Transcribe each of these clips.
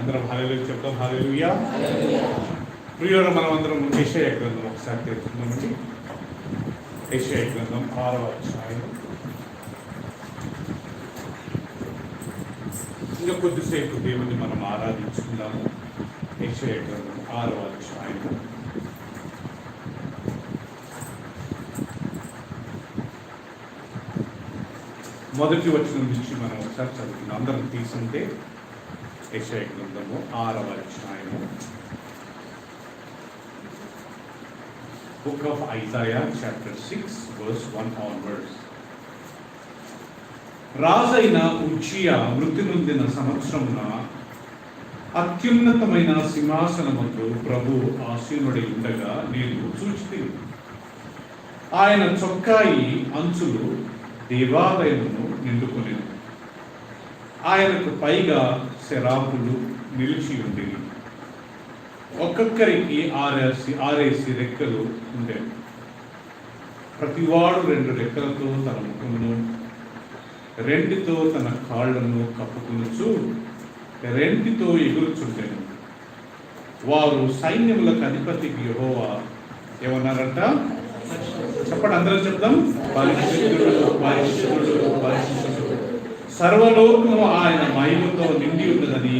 అందరం హాలేలు చెప్తాం హాలేలుయా ప్రియుల మనం అందరం ఏషియా గ్రంథం ఒకసారి తెలుసుకుందామండి. ఏషియా గ్రంథం ఆరవ అధ్యాయం. ఇంకా కొద్దిసేపు దేవుని మనం ఆరాధించుకుందాము. ఏషియా గ్రంథం ఆరవ అధ్యాయం. మొదటి వచ్చిన నుంచి మనం ఒకసారి చదువుకుందాం. అందరం తీసుంటే యశయ గ్రంథము ఆరవ అధ్యాయము. Book of Isaiah chapter six verse one onwards రాజైన ఉజ్జియా మృతి నొందిన సంవత్సరమున అత్యున్నతమైన సింహాసనమందు ప్రభు ఆసీనుడై ఉండగా నేను చూచి ఆయన చొక్కాయి అంచులు దేవాలయమును నిండుకొనెను. ఆయనకు పైగా శరాపులు నిలిచి ఉండేవి. ఒక్కొక్కరికి ఆరేసి ఆరేసి రెక్కలు ఉండేవి. ప్రతివాడు రెండు రెక్కలతో తన ముఖమును రెండితో తన కాళ్ళను కప్పుకొనుచు రెండితో ఎగురుచుండెను. వారు సైన్యములకు అధిపతికి యహోవా ఏమన్నారంట? చెప్పండి అందరూ చెప్దాం. పరిశుద్ధుడు పరిశుద్ధుడు పరిశుద్ధుడు. సర్వలోకము ఆయన మహిమతో నిండి ఉన్నదని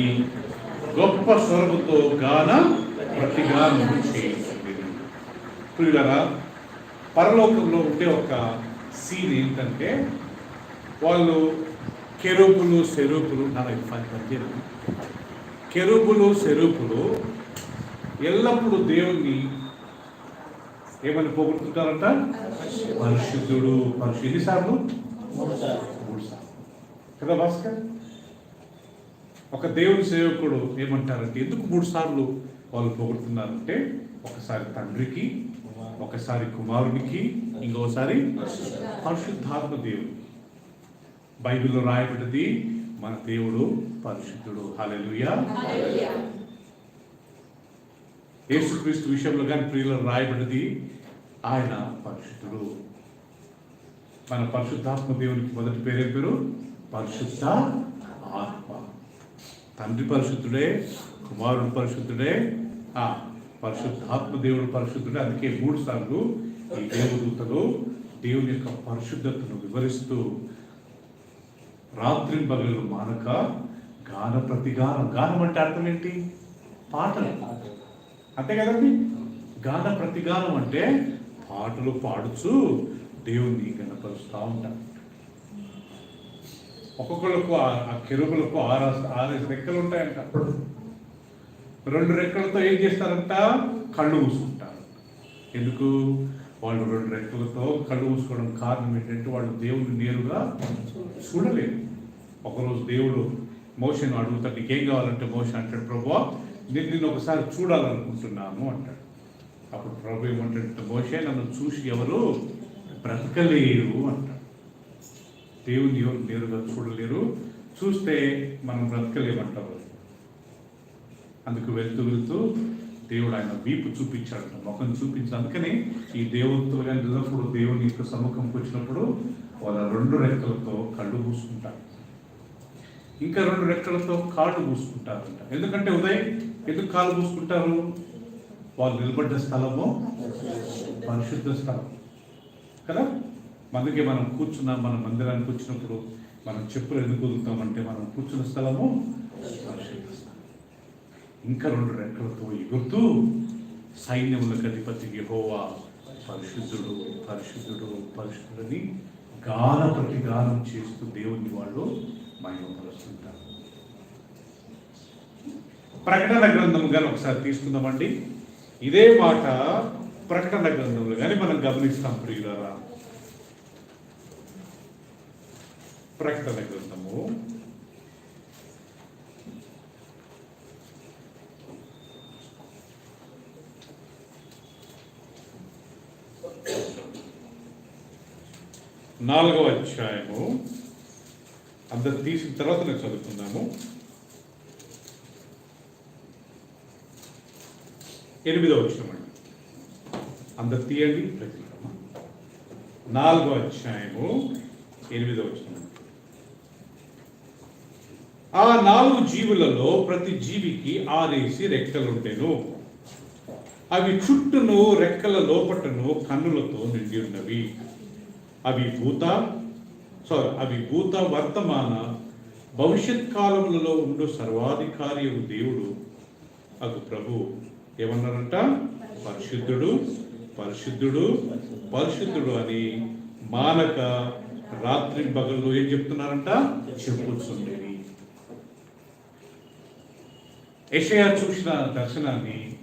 గొప్ప స్వరముతో గాన ప్రతిగానం ప్రియులరా పరలోకంలో ఉండే ఒక సీన్ ఏంటంటే వాళ్ళు కెరూపులు సెరూపులు నాకు పది పద్యం కెరూపులు సెరూపులు ఎల్లప్పుడూ దేవుణ్ణి ఏమని పోగొట్టుకుంటారంట పరిశుద్ధుడు. పరిశుద్ధి సార్లు? మూడు సార్లు. కదా భాస్కర్? ఒక దేవుని సేవకుడు ఏమంటారంటే ఎందుకు మూడు సార్లు వాళ్ళు పొగుడుతున్నారంటే ఒకసారి తండ్రికి ఒకసారి కుమారునికి ఇంకోసారి పరిశుద్ధాత్మ దేవుడు. బైబిల్లో రాయబడ్డది మన దేవుడు పరిశుద్ధుడు. హాలెలుయా యేసుక్రీస్తు విషయంలో కానీ ప్రియులు రాయబడ్డది ఆయన పరిశుద్ధుడు. మన పరిశుద్ధాత్మ దేవునికి మొదటి పేరు పేరు? పరిశుద్ధ ఆత్మ. తండ్రి పరిశుద్ధుడే కుమారుడు పరిశుద్ధుడే ఆ పరిశుద్ధాత్మ దేవుడు పరిశుద్ధుడే. అందుకే మూడు సార్లు ఈ దేవదూతలు దేవుని యొక్క పరిశుద్ధతను వివరిస్తూ రాత్రి పగలు మానక గాన ప్రతిగానం. గానం అంటే అర్థం ఏంటి? పాటలు. అంతే కదండి? గాన ప్రతిగానం అంటే పాటలు పాడుచు దేవుణ్ణి గణపరుస్తూ ఉంటారు. ఒక్కొక్కళ్ళకు ఆ- ఆ కెరువులకు ఆరు ఆరేసి రెక్కలు ఉంటాయంట. రెండు రెక్కలతో ఏం చేస్తారంట? కళ్ళు మూసుకుంటారు. ఎందుకు? వాళ్ళు రెండు రెక్కలతో కళ్ళు మూసుకోవడం కారణం ఏంటంటే వాళ్ళు దేవుడిని నేరుగా చూడలేరు. ఒకరోజు దేవుడు మోషన్ అడుగుతాడు నీకేం కావాలంటే మోషన్ అంటాడు. ప్రభు నేను నిన్ను ఒకసారి చూడాలనుకుంటున్నాను అంటాడు. అప్పుడు ప్రభు ఏమంటాడు మోషే నన్ను చూసి ఎవరు బ్రతకలేరు అంటాడు. దేవుని ఎవరు నేరుగా చూడలేరు చూస్తే మనం బ్రతకలేమంటారు. అందుకు వెళ్తూ వెళ్తూ దేవుడు ఆయన వీపు చూపించాడు ముఖం చూపించాడు. అందుకని ఈ దేవతలు కానీ నిజప్పుడు దేవుని యొక్క సముఖంకి వచ్చినప్పుడు వాళ్ళ రెండు రెక్కలతో కళ్ళు మూసుకుంటారు. ఇంకా రెండు రెక్కలతో కాళ్ళు పూసుకుంటారంట ఎందుకంటే ఉదయం ఎందుకు కాళ్ళు పూసుకుంటారు వాళ్ళు నిలబడ్డ స్థలము పరిశుద్ధ స్థలం. కదా? అందుకే మనం కూర్చున్న మన మందిరానికి వచ్చినప్పుడు మనం చెప్పులు ఎందుకు వదులుతామంటే మనం కూర్చున్న స్థలము ఇంకా రెండు రెక్కలతో ఎగురుతూ సైన్యములకు అధిపతి యెహోవా పరిశుద్ధుడు పరిశుద్ధుడు పరిశుద్ధుడని గాన ప్రతిగానం చేస్తూ దేవుని వాళ్ళు మహిమపరుస్తుంటారు. ప్రకటన గ్రంథం కానీ ఒకసారి తీసుకుందామండి. ఇదే మాట ప్రకటన గ్రంథంలో కానీ మనం గమనిస్తాం ప్రియులారా. ప్రకటన గ్రంథము నాలుగవ అధ్యాయము. అందరు తీసిన తర్వాత నేను చదువుకుందాము. ఎనిమిదవ వచ్చిన అండి. అందరు తీయండి ప్రతిమా నాలుగో అధ్యాయము ఎనిమిదవ వచ్చిన ఆ నాలుగు జీవులలో ప్రతి జీవికి ఆరేసి రెక్కలుండెను అవి చుట్టూను రెక్కల లోపటను కన్నులతో నిండి ఉన్నవి అవి భూత సారీ అవి భూత వర్తమాన భవిష్యత్ కాలములలో ఉండు సర్వాధికారి దేవుడు. అగు ప్రభు ఏమన్నారంట? పరిశుద్ధుడు పరిశుద్ధుడు పరిశుద్ధుడు అని మానక రాత్రి పగళ్ళు ఏం చెప్తున్నారంట? చెప్పుతుండేవి యెషయా చూసిన దర్శనాన్ని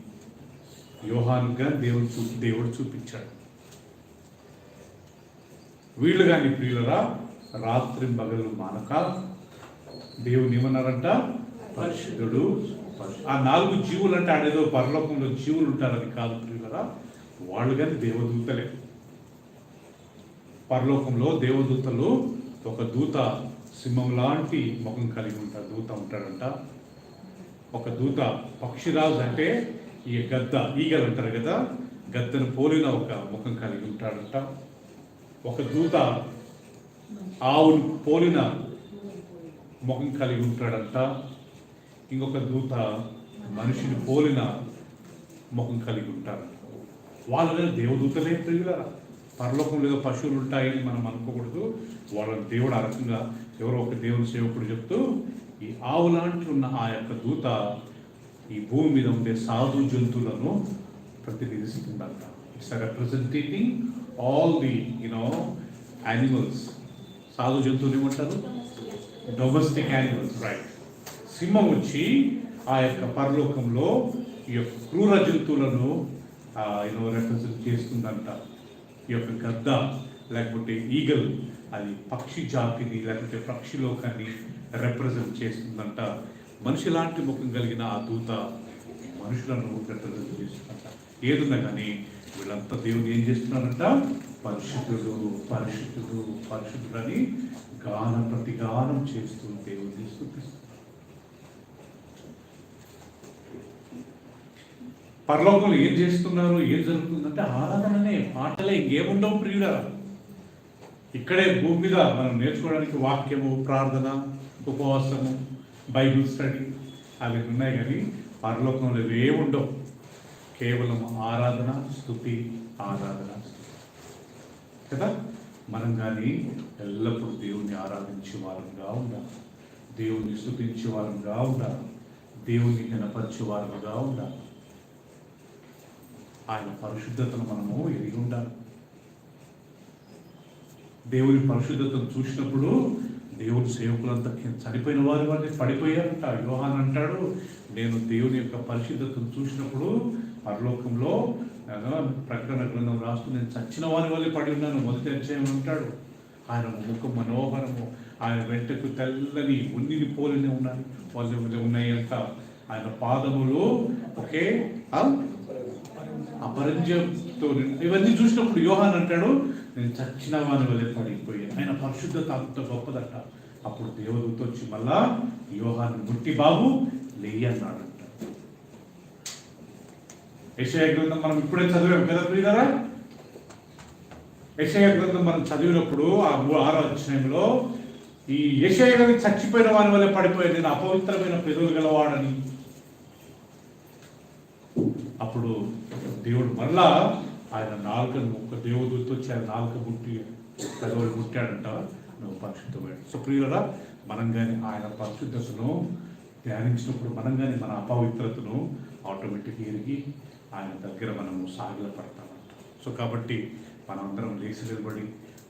యోహాన్గా దేవుడు చూ దేవుడు చూపించాడు. వీళ్ళు కానీ ప్రియులరా రాత్రి మగలు మానక దేవుని ఏమన్నారంట? పరిశుద్ధుడు. ఆ నాలుగు జీవులు అంటే ఆడేదో పరలోకంలో జీవులు ఉంటారని కాదు ప్రియులరా వాళ్ళు కానీ దేవదూతలే. పరలోకంలో దేవదూతలు ఒక దూత సింహం లాంటి ముఖం కలిగి ఉంటారు దూత ఉంటాడంట. ఒక దూత పక్షిరాజు అంటే ఈ గద్ద ఈగలు అంటారు కదా గద్దను పోలిన ఒక ముఖం కలిగి ఉంటాడంట. ఒక దూత ఆవును పోలిన ముఖం కలిగి ఉంటాడంట. ఇంకొక దూత మనిషిని పోలిన ముఖం కలిగి ఉంటాడంట. వాళ్ళ దేవదూతలే ప్రియులరా పరలోకం లేదో పశువులు ఉంటాయని మనం అనుకోకూడదు. వాళ్ళని దేవుడు ఆ రకంగా ఎవరో ఒక దేవుని సేవకుడు చెప్తూ ఈ ఆవు లాంటి ఉన్న ఆ యొక్క దూత ఈ భూమి మీద ఉండే సాధు జంతువులను ప్రతినిధిస్తుందంట. It's representing all the you know animals సాధు జంతువులు ఏమంటారు? డొమెస్టిక్ యానిమల్స్ రైట్ సింహం వచ్చి ఆ యొక్క పరలోకంలో ఈ యొక్క క్రూర జంతువులను యూనో రిప్రజెంట్ చేస్తుందంట. ఈ యొక్క గద్ద లేకపోతే ఈగల్ అది పక్షి జాతిని లేకపోతే పక్షి లోకాన్ని రిప్రజెంట్ చేస్తుందంట. మనిషి లాంటి ముఖం కలిగిన ఆ దూత మనుషులను రిప్రజెంట్ చేస్తుందంట. ఏదున్నా కానీ వీళ్ళంతా దేవుడు ఏం చేస్తున్నారంట పరిశుద్ధుడు పరిశుద్ధుడు పరిశుద్ధుడు అని గాన ప్రతిగానం చేస్తూ దేవుడిని స్థుతిస్తున్నారు పరలోకంలో ఏం చేస్తున్నారు? ఏం జరుగుతుందంటే ఆరాధననే పాటలే ఇంకేముండవు ప్రియుడా. ఇక్కడే భూమి మీద మనం నేర్చుకోవడానికి వాక్యము ప్రార్థన ఉపవాసము బైబిల్ స్టడీ అవి ఉన్నాయి కానీ పరలోకంలో ఇవే ఉండవు. కేవలం ఆరాధన స్థుతి ఆరాధన కదా? మనం కానీ ఎల్లప్పుడూ దేవుణ్ణి ఆరాధించే వారంగా ఉండాలి. దేవుణ్ణి స్థుతించే వారంగా ఉండాలి. దేవుణ్ణి కనపరిచే వారంగా ఉండాలి. ఆయన పరిశుద్ధతను మనము ఎరిగి ఉండాలి. దేవుని పరిశుద్ధతను చూసినప్పుడు దేవుని సేవకులంతా చనిపోయిన వారి వారిని పడిపోయారంట. యోహాన్ అంటాడు నేను దేవుని యొక్క పరిశుద్ధతను చూసినప్పుడు పరలోకంలో ప్రకటన గ్రంథం రాస్తూ నేను చచ్చిన వారి వల్లే పడి ఉన్నాను. మొదటి అధ్యాయం అంటాడు ఆయన ముఖం మనోహరము ఆయన వెంటకు తెల్లని ఉన్నిని పోలినే ఉన్నాయి వాళ్ళు ఉన్నాయి అంట ఆయన పాదములు ఓకే ఆ? అపరంజంతో ఇవన్నీ చూసినప్పుడు యోహాన్ అంటాడు నేను చచ్చిన వాని వలె పడిపోయాను. ఆయన పరిశుద్ధత అంత గొప్పదట. అప్పుడు దేవదూత వచ్చి మళ్ళా యోహాన్ ముట్టి బాబు లేయి అన్నాడంట యెషయా గ్రంథం మనం ఇప్పుడే చదివాం కదా ప్రియులరా యశయ గ్రంథం మనం చదివినప్పుడు ఆ ఆరో అధ్యాయంలో ఈ యశయ గ్రంథం చచ్చిపోయిన వాని వల్లే పడిపోయాడు నేను అపవిత్రమైన పెదవులు గలవాడని అప్పుడు దేవుడు మళ్ళా ఆయన నాలుకను ఒక్క దేవదూత వచ్చి ఆయన నాలుక ముట్టి పెదవులు ముట్టాడంట. నువ్వు పరిశుద్ధమైన సో ప్రియులరా మనం కానీ ఆయన పరిశుద్ధతను ధ్యానించినప్పుడు మనం కానీ మన అపవిత్రతను ఆటోమేటిక్ ఎరిగి ఆయన దగ్గర మనము సాగిల పడతామంట సో కాబట్టి మనందరం లేచి నిలబడి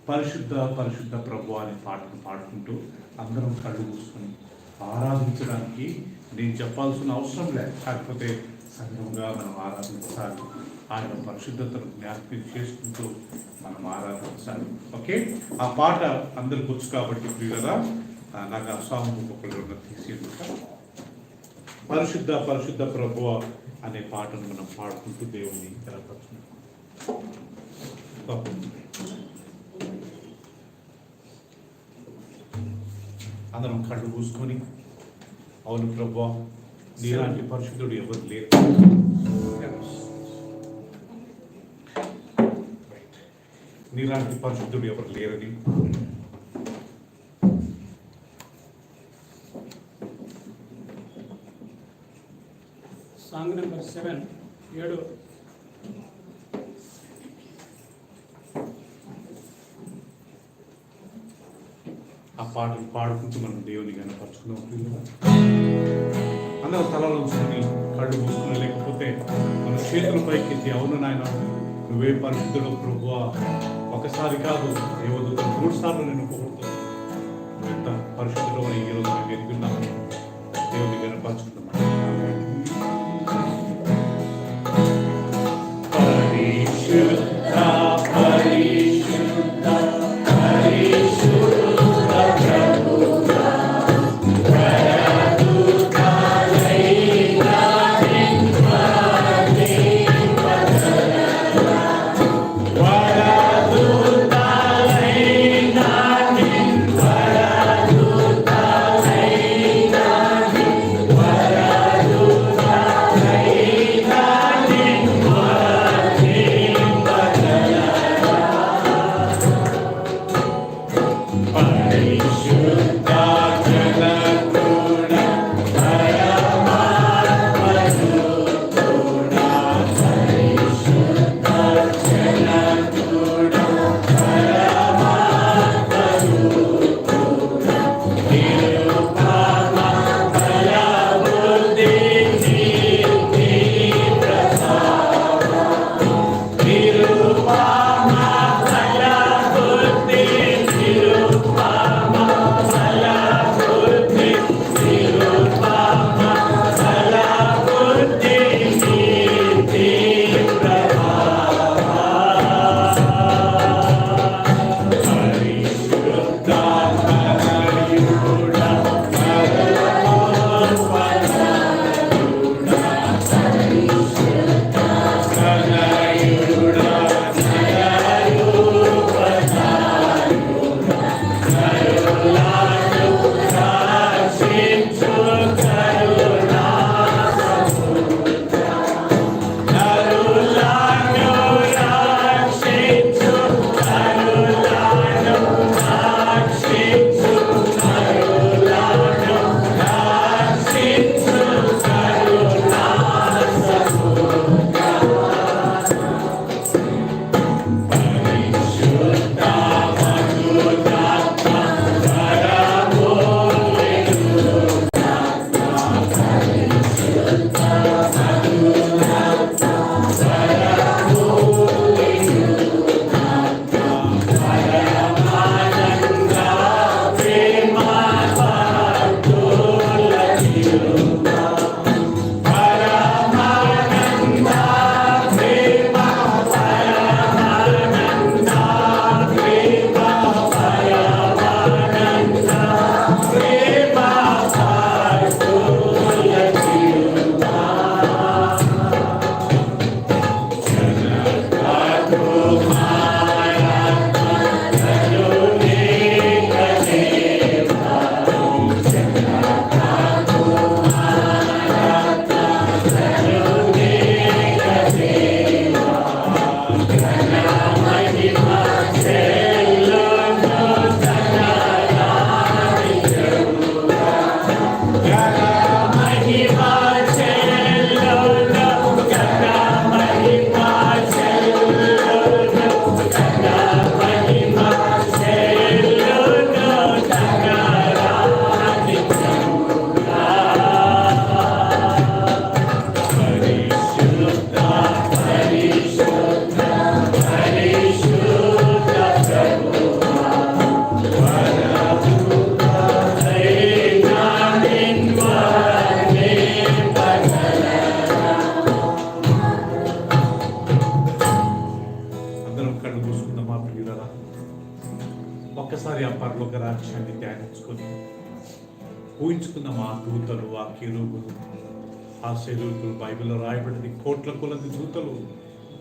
పరిశుద్ధ పరిశుద్ధ ప్రభు అనే పాటను పాడుకుంటూ అందరం కళ్ళు కూసుకొని ఆరాధించడానికి నేను చెప్పాల్సిన అవసరం లేదు. కాకపోతే సంఘంగా మనం ఆరాధించాలి. ఆయన పరిశుద్ధతను జ్ఞాపకం చేసుకుంటూ మనం ఆరాధించాలి. ఓకే? ఆ పాట అందరికి వచ్చు కాబట్టి కదా? నాకు ఆ సాంగ్ ఒకళ్ళు తీసి పరిశుద్ధ పరిశుద్ధ ప్రభువ అనే పాటను మనం పాడుకుంటూ దేవుని తెలపచ్చు అందరం కళ్ళు పూసుకొని అవును ప్రభు నీలాంటి పరిశుద్ధుడు ఎవరు లేరు. నీలాంటి పరిశుద్ధుడు ఎవరు లేరని. సాంగ్ నెంబర్ సెవెన్ ఏడు. ఆ పాటలు పాడుకుంటూ మనం దేవుని కనపరుచుకుందాం ప్రియులారా. అందరూ తలలో ఉంచుకొని కళ్ళు మూసుకొని లేకపోతే మన చేతులు పైకెత్తి అవును నాయన నువ్వే పరిశుద్ధుడు ప్రభువా ఒకసారి కాదు దేవదూతలు మూడు సార్లు మా ఆ దూతలు ఆ కిరువులు ఆ శరీరులు బైబిల్లో రాయబడింది. కోట్ల కొలది దూతలు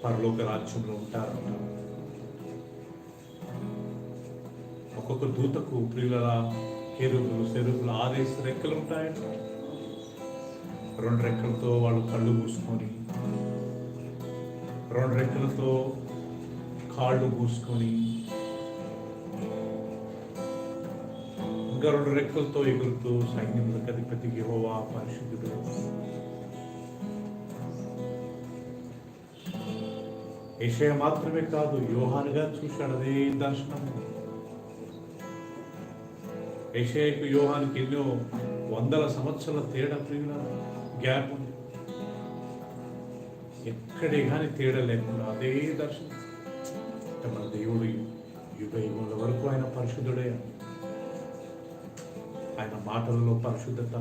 పరలోక రాజ్యంలో ఉంటారు ఒక్కొక్క దూతకు ప్రియుల కెరువులు శరీరులు ఆరేసి రెక్కలు ఉంటాయంట. రెండు రెక్కలతో వాళ్ళు కళ్ళు మూసుకొని రెండు రెక్కలతో కాళ్ళు మూసుకొని ಗರುಡ ರೆಕ್ಕಲ್ತೋ ಈ ಸೈನ್ಯದ ಕಧಿಪತಿಗೆ ಹೋವ ಪರಿಶುದ್ಧ ಏಷಯ ಮಾತ್ರ ಬೇಕಾದು ಯೋಹಾನಗ ಚೂಷಾಡದೇ ದರ್ಶನ. ಏಷಯಕ್ಕು ಯೋಹಾನಕ್ಕೆ ಇನ್ನೂ ಒಂದಲ ಸಂವತ್ಸರ ತೇಡ ಪ್ರೀಗಿನ ಗ್ಯಾಪ್ ಎಕ್ಕಡೆ ಹಾನಿ ತೇಡಲೇ ಅದೇ ದರ್ಶನ. ತಮ್ಮ ದೇವುಡು ಯುಗ ಯುಗದ ವರ್ಗ ಆಯ್ನ ಪರಿಶುದ್ಧಡೇ ఆయన మాటలలో పరిశుద్ధత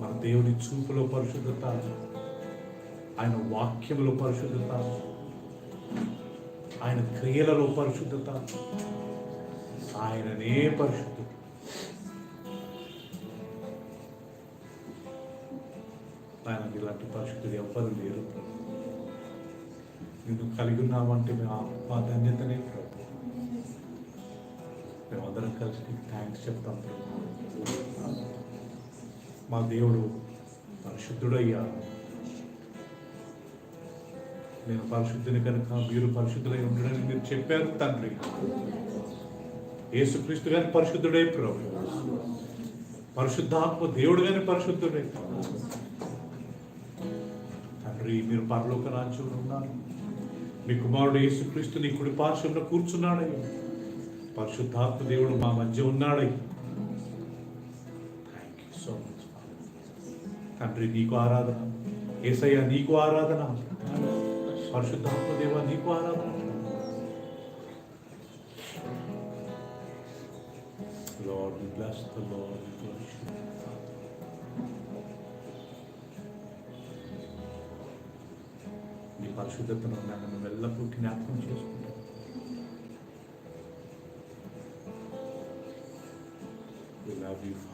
మన దేవుని చూపులో పరిశుద్ధత ఆయన వాక్యంలో పరిశుద్ధత ఆయన క్రియలలో పరిశుద్ధత ఆయననే పరిశుద్ధుడు. ఆయన ఇలాంటి పరిశుద్ధుడు ఎవ్వరు లేరు. నిన్ను కలిగి ఉన్నామంటే మా మా ధన్యతనే కలిసి థ్యాంక్స్ చెప్తాం. మా దేవుడు పరిశుద్ధుడయ్యా. నేను పరిశుద్ధుని కనుక మీరు పరిశుద్ధులై ఉండడని మీరు చెప్పారు తండ్రి. యేసుక్రీస్తు గారి పరిశుద్ధుడే ప్రభు. పరిశుద్ధాత్మ దేవుడు గారి పరిశుద్ధుడే. తండ్రి మీరు పరలోక రాజ్యంలో ఉన్నారు. మీ కుమారుడు యేసుక్రీస్తు నీ కుడి పార్శ్వంలో కూర్చున్నాడయ్యా. పరిశుద్ధాత్మ దేవుడు మా మధ్య ఉన్నాడు. థ్యాంక్ యూ సో మచ్ తండ్రి నీకు ఆరాధన. ఏసయ్య నీకు ఆరాధన. పరిశుద్ధాత్మ దేవ నీకు ఆరాధన. Lord, we bless the Lord. We bless you. నీ పరిశుద్ధతను నన్ను ఎల్లప్పుడూ జ్ఞాపకం చేసుకుంటాను you,